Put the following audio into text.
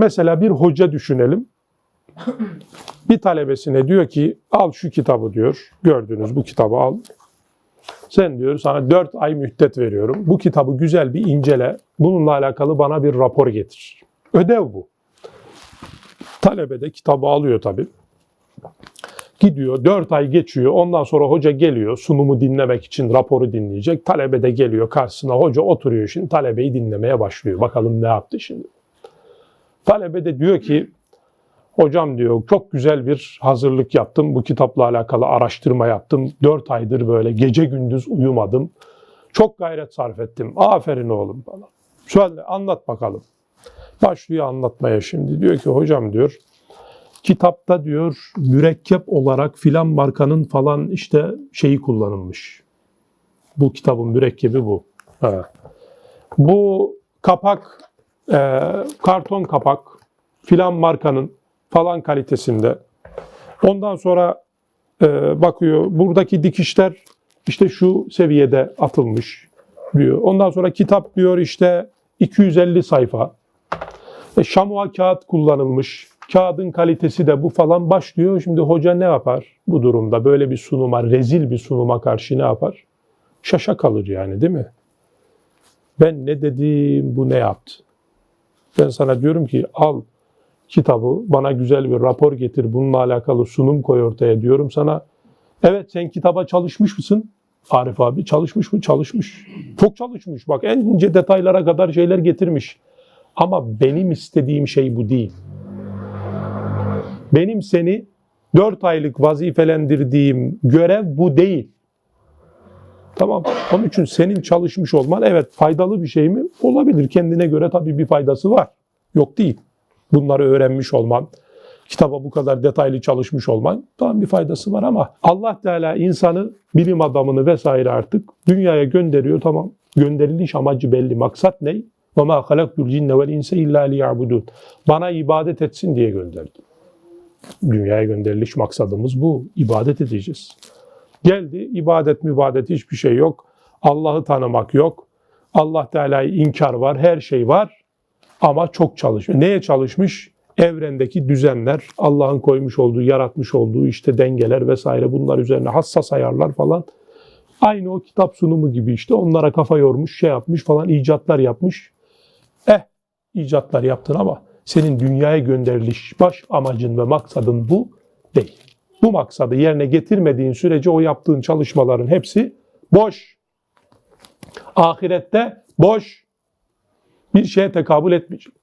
Mesela bir hoca düşünelim. Bir talebesine diyor ki al şu kitabı diyor. Gördünüz bu kitabı al. Sen diyor sana 4 ay müddet veriyorum. Bu kitabı güzel bir incele. Bununla alakalı bana bir rapor getir. Ödev bu. Talebe de kitabı alıyor tabii. Gidiyor 4 ay geçiyor. Ondan sonra hoca geliyor sunumu dinlemek için raporu dinleyecek. Talebe de geliyor karşısına. Hoca oturuyor şimdi talebeyi dinlemeye başlıyor. Bakalım ne yaptı şimdi. Talebe de diyor ki hocam diyor çok güzel bir hazırlık yaptım. Bu kitapla alakalı araştırma yaptım. 4 aydır böyle gece gündüz uyumadım. Çok gayret sarf ettim. Aferin oğlum bana. Söyle anlat bakalım. Başlıyor anlatmaya şimdi. Diyor ki hocam diyor kitapta diyor mürekkep olarak filan markanın falan işte şeyi kullanılmış. Bu kitabın mürekkebi bu. Ha. Bu kapak e, karton kapak filan markanın falan kalitesinde. Ondan sonra e, bakıyor buradaki dikişler işte şu seviyede atılmış diyor. Ondan sonra kitap diyor işte 250 sayfa. E, şamua kağıt kullanılmış. Kağıdın kalitesi de bu falan başlıyor. Şimdi hoca ne yapar bu durumda? Böyle bir sunuma, rezil bir sunuma karşı ne yapar? Şaşa kalır yani değil mi? Ben ne dedim, bu ne yaptı? Ben sana diyorum ki al kitabı, bana güzel bir rapor getir, bununla alakalı sunum koy ortaya diyorum sana. Evet sen kitaba çalışmış mısın? Arif abi çalışmış mı? Çalışmış. Çok çalışmış. Bak en ince detaylara kadar şeyler getirmiş. Ama benim istediğim şey bu değil. Benim seni 4 aylık vazifelendirdiğim görev bu değil. Tamam. Onun için senin çalışmış olman evet faydalı bir şey mi? Olabilir. Kendine göre tabii bir faydası var. Yok değil. Bunları öğrenmiş olman, kitaba bu kadar detaylı çalışmış olman tamam bir faydası var ama Allah Teala insanı, bilim adamını vesaire artık dünyaya gönderiyor tamam. Gönderiliş amacı belli. Maksat ne? وَمَا خَلَقْتُ الْجِنَّ وَالْاِنْسَ اِلَّا لِيَعْبُدُونَ Bana ibadet etsin diye gönderdim. Dünyaya gönderiliş maksadımız bu. İbadet edeceğiz. Geldi ibadet mübadet hiçbir şey yok. Allah'ı tanımak yok. Allah Teala'yı inkar var. Her şey var. Ama çok çalışmış. Neye çalışmış? Evrendeki düzenler, Allah'ın koymuş olduğu, yaratmış olduğu işte dengeler vesaire bunlar üzerine hassas ayarlar falan. Aynı o kitap sunumu gibi işte onlara kafa yormuş, şey yapmış falan icatlar yapmış. Eh icatlar yaptın ama senin dünyaya gönderiliş baş amacın ve maksadın bu değil. Bu maksadı yerine getirmediğin sürece o yaptığın çalışmaların hepsi boş. Ahirette boş bir şeye tekabül etmeyecek.